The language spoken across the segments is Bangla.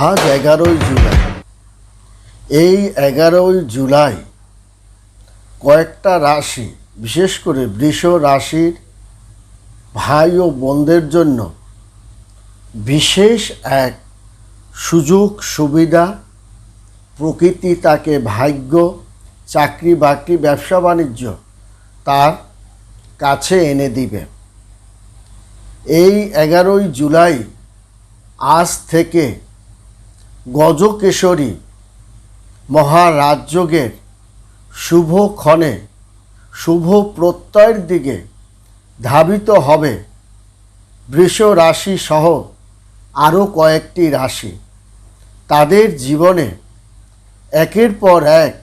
আজ এগারোই জুলাই। এই এগারোই জুলাই কয়েকটা রাশি, বিশেষ করে বৃষ রাশির ভাই ও বোনদের জন্য বিশেষ এক সুযোগ, সুবিধা, প্রকৃতি তাকে ভাগ্য, চাকরি বাকরি, ব্যবসা বাণিজ্য তার কাছে এনে দিবে। এই এগারোই জুলাই আজ থেকে গজকেশরী মহারাজযোগের শুভ ক্ষণে শুভ প্রত্যয়ের দিকে ধাবিত হবে বৃষ রাশি সহ আরও কয়েকটি রাশি। তাদের জীবনে একের পর এক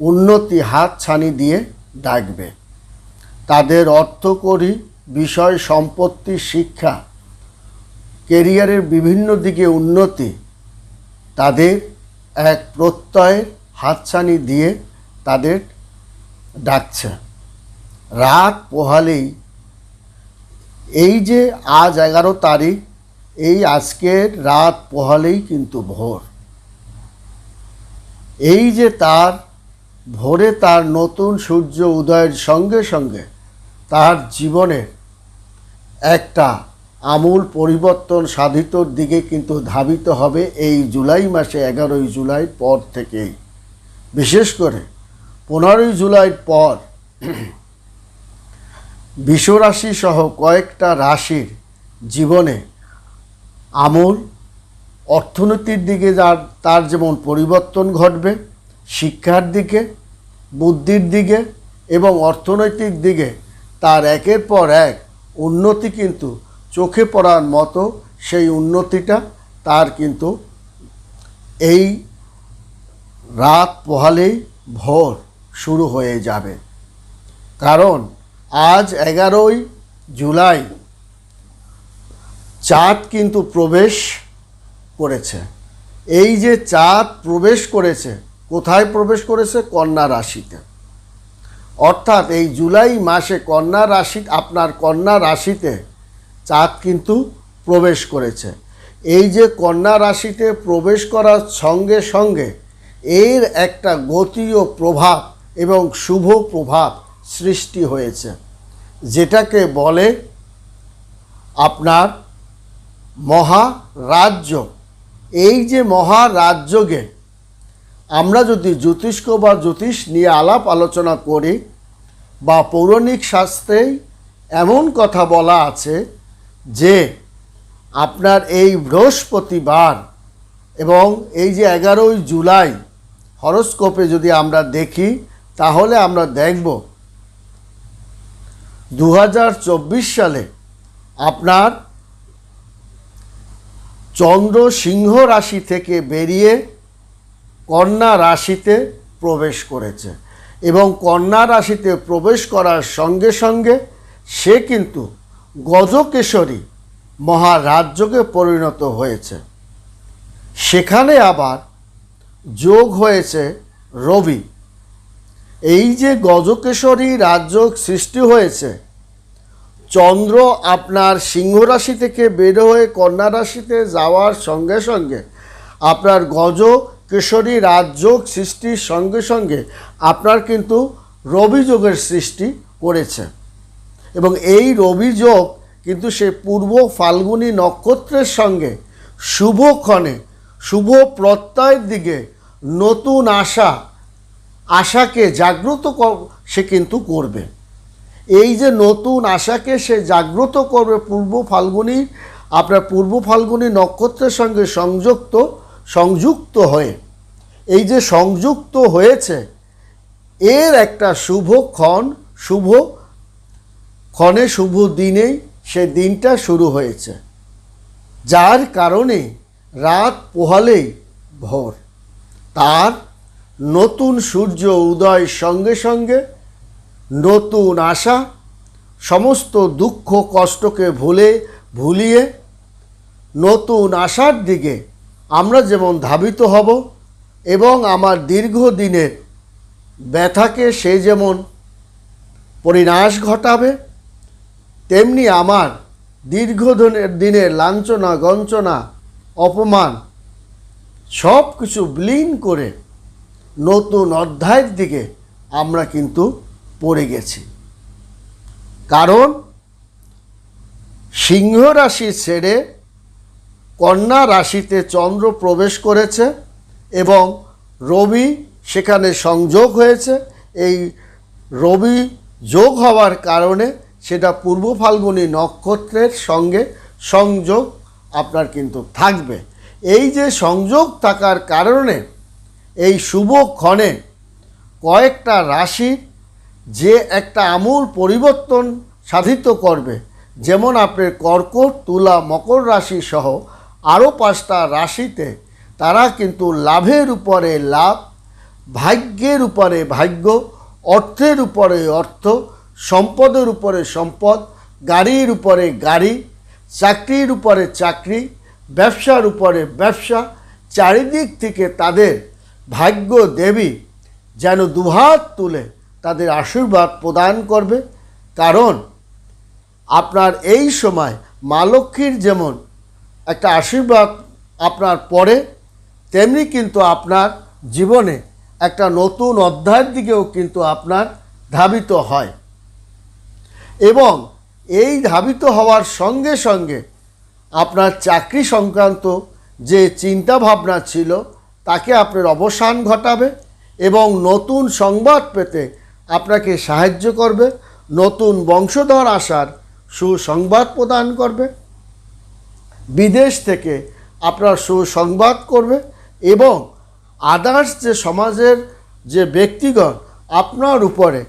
উন্নতি হাত ছানি দিয়ে ডাকবে। তাদের অর্থকরী বিষয় সম্পত্তি, শিক্ষা কেরিয়ারের বিভিন্ন দিকে উন্নতি তাদের এক প্রত্যয়ের হাতছানি দিয়ে তাদের ডাকছে। রাত পোহালেই এই যে আজ এগারো তারিখ, এই আজকের রাত পোহালেই কিন্তু ভোর। এই যে তার ভোরে তার নতুন সূর্য উদয়ের সঙ্গে সঙ্গে তার জীবনের একটা আমূল পরিবর্তন সাধিতর দিকে কিন্তু ধাবিত হবে এই জুলাই মাসে এগারোই জুলাই পর থেকেই। বিশেষ করে পনেরোই জুলাই পর বিশ্বরাশি সহ কয়েকটা রাশির জীবনে আমূল অর্থনীতির দিকে যার, তার যেমন পরিবর্তন ঘটবে, শিক্ষার দিকে, বুদ্ধির দিকে এবং অর্থনৈতিক দিকে তার একের পর এক উন্নতি কিন্তু চোখে পড়ার মতো সেই উন্নতিটা তার কিন্তু এই রাত পোহালেই ভোর শুরু হয়ে যাবে। কারণ আজ এগারোই জুলাই চাঁদ কিন্তু প্রবেশ করেছে। এই যে চাঁদ প্রবেশ করেছে, কোথায় প্রবেশ করেছে? কন্যা রাশিতে। অর্থাৎ এই জুলাই মাসে কন্যা রাশি, আপনার কন্যা রাশিতে চাঁদ কিন্তু প্রবেশ করেছে। এই যে কন্যা রাশিতে প্রবেশ করার সঙ্গে সঙ্গে এর একটা গতি ও প্রভাব এবং শুভ প্রভাব সৃষ্টি হয়েছে, যেটাকে বলে আপনার মহারাজ্য। এই যে মহারাজ্যকে আমরা যদি জ্যোতিষ্ক বা জ্যোতিষ নিয়ে আলাপ আলোচনা করি বা পৌরাণিক শাস্ত্রেই এমন কথা বলা আছে যে আপনার এই বৃহস্পতিবার এবং এই যে এগারোই জুলাই হরস্কোপে যদি আমরা দেখি, তাহলে আমরা দেখব দু হাজার চব্বিশ সালে আপনার চন্দ্র সিংহ রাশি থেকে বেরিয়ে কন্যা রাশিতে প্রবেশ করেছে এবং কন্যা রাশিতে প্রবেশ করার সঙ্গে সঙ্গে সে কিন্তু গজকেশরী মহারাজ্যকে পরিণত হয়েছে। সেখানে আবার যোগ হয়েছে রবি। এই যে গজকেশরী রাজ্য সৃষ্টি হয়েছে, চন্দ্র আপনার সিংহ রাশি থেকে বের হয়ে কন্যা রাশিতে যাওয়ার সঙ্গে সঙ্গে আপনার গজ কেশরী রাজযোগ সৃষ্টির সঙ্গে সঙ্গে আপনার কিন্তু রবি যোগের সৃষ্টি করেছে। এবং এই রবি যোগ কিন্তু সে পূর্ব ফাল্গুনী নক্ষত্রের সঙ্গে শুভক্ষণে শুভ প্রত্যয়ের দিকে নতুন আশা, আশাকে জাগ্রত সে কিন্তু করবে। এই যে নতুন আশাকে সে জাগ্রত করবে পূর্ব ফাল্গুনী, আপনার পূর্ব ফাল্গুনী নক্ষত্রের সঙ্গে সংযুক্ত সংযুক্ত হয়ে, এই যে সংযুক্ত হয়েছে, এর একটা শুভ ক্ষণ, শুভ ক্ষণে শুভ দিনেই সে দিনটা শুরু হয়েছে, যার কারণে রাত পোহালেই ভোর। তার নতুন সূর্য উদয় সঙ্গে সঙ্গে নতুন আশা, সমস্ত দুঃখ কষ্টকে ভুলে ভুলিয়ে নতুন আশার দিকে আমরা যেমন ধাবিত হব এবং আমার দীর্ঘদিনের ব্যথাকে সে যেমন পরিনাশ ঘটাবে তেমনি আমার দীর্ঘদিনের দিনের লাঞ্ছনা, গঞ্চনা, অপমান সব কিছু বিলীন করে নতুন অধ্যায়ের দিকে আমরা কিন্তু পড়ে গেছি। কারণ সিংহ রাশি ছেড়ে কন্যা রাশিতে চন্দ্র প্রবেশ করেছে এবং রবি সেখানে সংযোগ হয়েছে। এই রবি যোগ হওয়ার কারণে সেটা পূর্ব ফাল্গুনী নক্ষত্রের সঙ্গে সংযোগ আপনার কিন্তু থাকবে। এই যে সংযোগ থাকার কারণে এই শুভ ক্ষণে কয়েকটা রাশির যে একটা আমূল পরিবর্তন সাধিত করবে। যেমন আপনার কর্কট, তুলা, মকর রাশি সহ আরও পাঁচটা রাশিতে তারা কিন্তু লাভের উপরে লাভ, ভাগ্যের উপরে ভাগ্য, অর্থের উপরে অর্থ সম্পদের উপরে সম্পদ, গাড়ির উপরে গাড়ি, চাকরির উপরে চাকরি, ব্যবসার উপরে ব্যবসা, চারিদিক থেকে তাদের ভাগ্য দেবী যেন দুহাত তুলে তাদের আশীর্বাদ প্রদান করবে। কারণ আপনার এই সময় মা লক্ষ্মীর যেমন একটা আশীর্বাদ আপনার পরে তেমনি কিন্তু আপনার জীবনে একটা নতুন অধ্যায়ের দিকেও কিন্তু আপনার ধাবিত হয়। এবং এই ধাবিত হওয়ার সঙ্গে সঙ্গে আপনার চাকরি সংক্রান্ত যে চিন্তা ভাবনা ছিল, তাকে আপনার অবসান ঘটাবে এবং নতুন সংবাদ পেতে আপনাকে সাহায্য করবে, নতুন বংশধর আসার সুসংবাদ প্রদান করবে, বিদেশ থেকে আপনার সুসংবাদ করবে এবং আদার্স যে সমাজের যে ব্যক্তিগণ, আপনার উপরে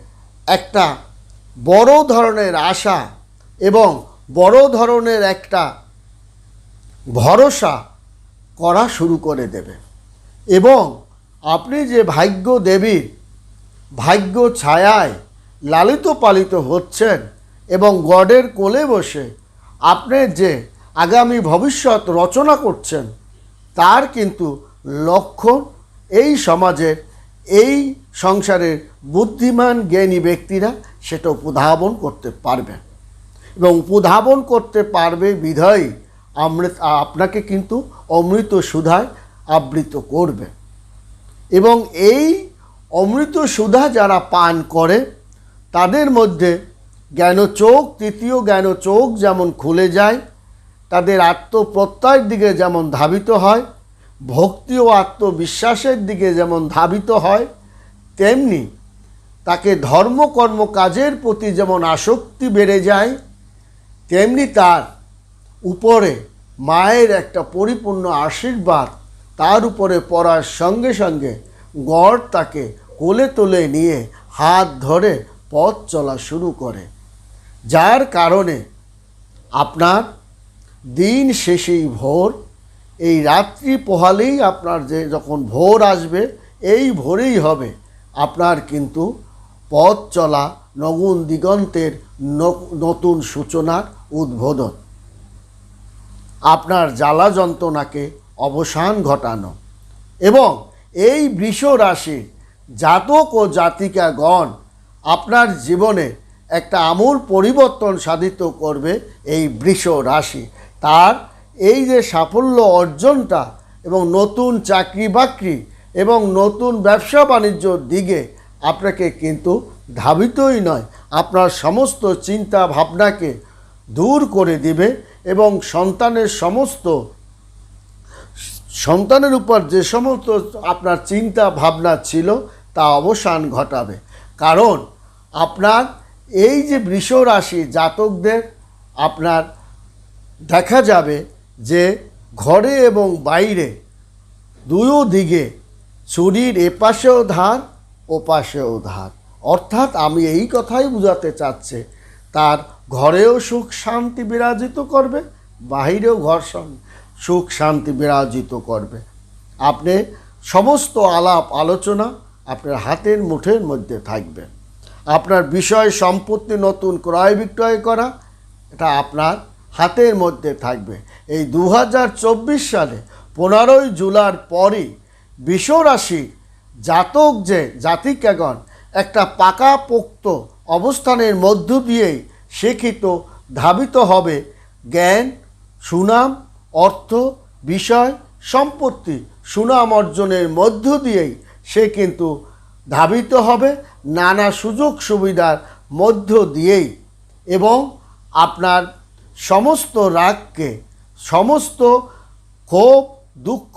একটা বড় ধরনের আশা এবং বড় ধরনের একটা ভরসা করা শুরু করে দেবে। এবং আপনি যে ভাগ্য দেবীর ভাগ্য ছায়ায় লালিত পালিত হচ্ছেন এবং গডের কোলে বসে আপনি যে আগামী ভবিষ্যৎ রচনা করছেন, তার কিন্তু লক্ষণ এই সমাজের এই সংসারের বুদ্ধিমান জ্ঞানী ব্যক্তিরা সেটা উপধাবন করতে পারবে। এবং উপধাবন করতে পারবে বিধায় অমৃত, আপনাকে কিন্তু অমৃত সুধায় আবৃত করবে। এবং এই অমৃত সুধা যারা পান করে, তাদের মধ্যে জ্ঞান চোখ তৃতীয় জ্ঞান চোখ যেমন খুলে যায়, তাদের আত্মপ্রত্যয়ের দিকে যেমন ধাবিত হয় ভক্তি ও আত্মবিশ্বাসের দিকে যেমন ধাবিত হয়, তেমনি তাকে ধর্মকর্ম কাজের প্রতি যেমন আসক্তি বেড়ে যায়, তেমনি তার উপরে মায়ের একটা পরিপূর্ণ আশীর্বাদ, তার উপরে পড়ার সঙ্গে সঙ্গে গড় তাকে কোলে তোলে নিয়ে হাত ধরে পথ চলা শুরু করে। যার কারণে আপনার দিন শেষেই ভোর এই রাত্রি পোহালেই আপনার যে যখন ভোর আসবে, এই ভোরেই হবে আপনার কিন্তু পথ চলা নগুন দিগন্তের নতুন সূচনার উদ্বোধন। আপনার জ্বালা যন্ত্রণাকে অবসান ঘটানো এবং এই বৃষ রাশির জাতক ও জাতিকাগণ আপনার জীবনে একটা আমূল পরিবর্তন সাধিত করবে এই বৃষ রাশি তার এই যে সাফল্য অর্জনটা এবং নতুন চাকরি বাকরি এবং নতুন ব্যবসা বাণিজ্যর দিকে আপনাকে কিন্তু ধাবিতই নয়, আপনার সমস্ত চিন্তা ভাবনাকে দূর করে দিবে এবং সন্তানের সমস্ত, সন্তানের উপর যে সমস্ত আপনার চিন্তা ভাবনা ছিল তা অবসান ঘটাবে। কারণ আপনার এই যে বৃষ রাশি জাতকদের আপনার দেখা যাবে যে ঘরে এবং বাইরে দুয়ো দিকে চুরির এপাশেও ধার, ওপাশেও ধার। অর্থাৎ আমি এই কথাই বোঝাতে চাচ্ছে, তার ঘরেও সুখ শান্তি বিরাজিত করবে, বাহিরেও ঘর সুখ শান্তি বিরাজিত করবে। আপনি সমস্ত আলাপ আলোচনা আপনার হাতের মুঠের মধ্যে থাকবে। আপনার বিষয় সম্পত্তি নতুন ক্রয় বিক্রয় করা, এটা আপনার হাতের মধ্যে থাকবে। এই দু হাজার চব্বিশ সালে পনেরোই জুলাইর পরই বিশ্বরাশি জাতক যে জাতিকাগণ একটা পাকাপোক্ত অবস্থানের মধ্য দিয়েই শিক্ষিত, ধাবিত হবে, জ্ঞান, সুনাম, অর্থ, বিষয়, সম্পত্তি, সুনাম অর্জনের মধ্য দিয়েই সে কিন্তু ধাবিত হবে, নানা সুযোগ সুবিধার মধ্য দিয়েই। এবং আপনার সমস্ত রাগকে, সমস্ত ক্ষোভ, দুঃখ,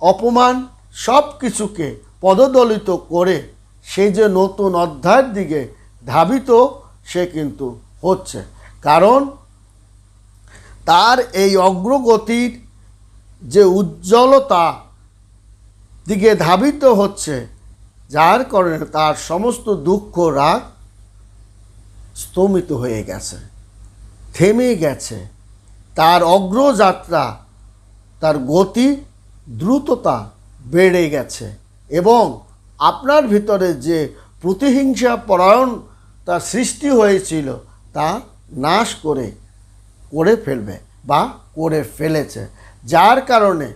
অপমান সব কিছুকে পদদলিত করে সে যে নতুন অধ্যায়ের দিকে ধাবিত, সে কিন্তু হচ্ছে। কারণ তার এই অগ্রগতির যে উজ্জ্বলতা দিকে ধাবিত হচ্ছে, যার কারণে তার সমস্ত দুঃখ, রাগ স্তমিত হয়ে গেছে। থেমে গেছে। তার অগ্রযাত্রা, তার গতি, দ্রুততা বেড়ে গেছে এবং আপনার ভিতরে যে প্রতিহিংসা পরায়ণ তার সৃষ্টি হয়েছিল, তা নাশ করে করে ফেলবে বা করে ফেলেছে। যার কারণে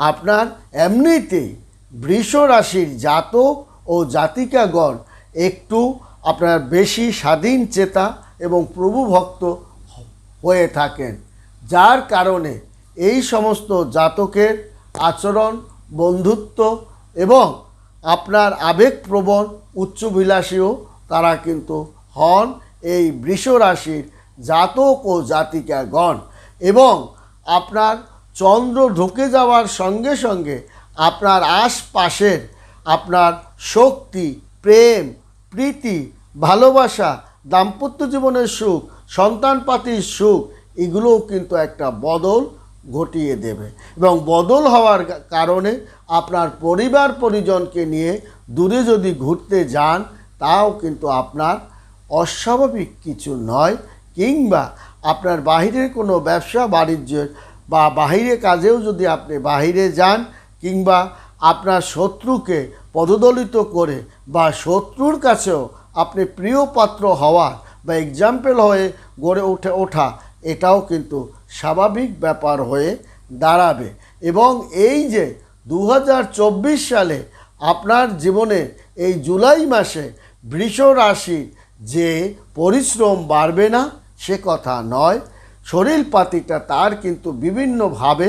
আপনার এমনিতেই বৃষ রাশির জাতক ও জাতিকাগণ একটু আপনার বেশি স্বাধীন চেতা এবং প্রভুভক্ত হয়ে থাকেন। যার কারণে এই সমস্ত জাতকের আচরণ, বন্ধুত্ব এবং আপনার আবেগপ্রবণ উচ্চবিলাসীও তারা কিন্তু হন এই বৃষ রাশির জাতক ও জাতিকাগণ এবং আপনার চন্দ্র ঢুকে যাওয়ার সঙ্গে সঙ্গে আপনার আশপাশের আপনার শক্তি, প্রেম, প্রীতি, ভালোবাসা, দাম্পত্য জীবনের সুখ সন্তানপাতির সুখ, এগুলোও কিন্তু একটা বদল ঘটিয়ে দেবে। এবং বদল হওয়ার কারণে আপনার পরিবার পরিজনকে নিয়ে দূরে যদি ঘুরতে যান, তাও কিন্তু আপনার অস্বাভাবিক কিছু নয়। কিংবা আপনার বাহিরের কোনো ব্যবসা বাণিজ্যের বা বাহিরে কাজেও যদি আপনি বাহিরে যান, কিংবা আপনার শত্রুকে পদদলিত করে বা শত্রুর কাছেও আপনি প্রিয় পাত্র হওয়ার বা এক্সাম্পল হয়ে গড়ে উঠে ওঠা, এটাও কিন্তু স্বাভাবিক ব্যাপার হয়ে দাঁড়াবে। এবং এই যে দু হাজার চব্বিশ সালে আপনার জীবনে এই জুলাই মাসে বৃষ রাশি যে পরিশ্রম বাড়বে না, সে কথা নয়। শরীরপাতিটা তার কিন্তু বিভিন্নভাবে,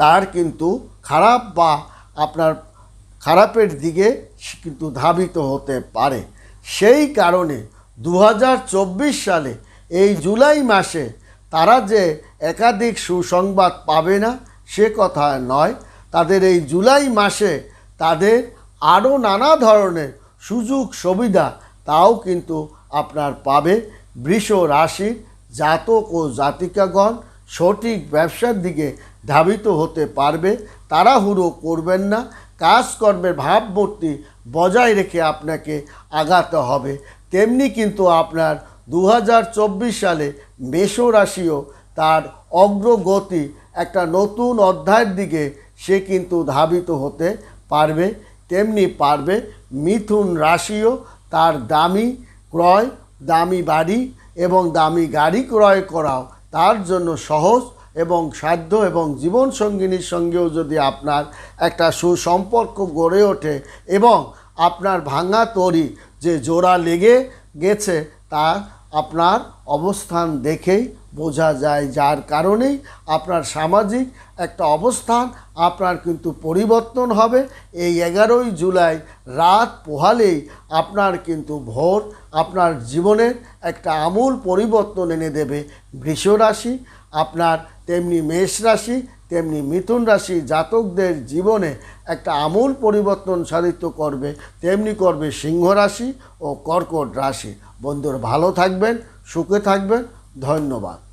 তার কিন্তু খারাপ বা আপনার খারাপের দিকে কিন্তু ধাবিত হতে পারে। সেই কারণে দু হাজার চব্বিশ সালে এই জুলাই মাসে তারা যে একাধিক সুসংবাদ পাবে না, সে কথা নয়। তাদের এই জুলাই মাসে তাদের আরও নানা ধরনের সুযোগ সুবিধা তাও কিন্তু আপনার পাবে। বৃষ রাশির জাতক ও জাতিকাগণ সঠিক ব্যবসার দিকে ধাবিত হতে পারবে, তাড়াহুড়ো করবেন না। কাজকর্মের ভাবমূর্তি বজায় রেখে আপনাকে আগাতে হবে। তেমনি কিন্তু আপনার দু হাজার চব্বিশ সালে মেষ রাশিও তার অগ্রগতি একটা নতুন অধ্যায়ের দিকে সে কিন্তু ধাবিত হতে পারবে। তেমনি পারবে মিথুন রাশিও তার দামি ক্রয়, দামি বাড়ি এবং দামি গাড়ি ক্রয় করাও তার জন্য সহজ এবং সাধ্য এবং জীবনসঙ্গিনীর সঙ্গেও যদি আপনার একটা সুসম্পর্ক গড়ে ওঠে এবং আপনার ভাঙা তরি যে জোড়া লেগে গেছে তা আপনার অবস্থান দেখেই বোঝা যায়। যার কারণেই আপনার সামাজিক একটা অবস্থান, আপনার কিন্তু পরিবর্তন হবে। এই এগারোই জুলাই রাত পোহালেই আপনার কিন্তু ভোর আপনার জীবনের একটা আমূল পরিবর্তন এনে দেবে। বৃষ রাশি, আপনার তেমনি মেষ রাশি তেমনি মিথুন রাশি জাতকদের জীবনে একটা আমূল পরিবর্তন সাধিত করবে, তেমনি করবে সিংহ রাশি ও কর্কট রাশি। বন্ধুরা ভালো থাকবেন, সুখে থাকবেন, ধন্যবাদ।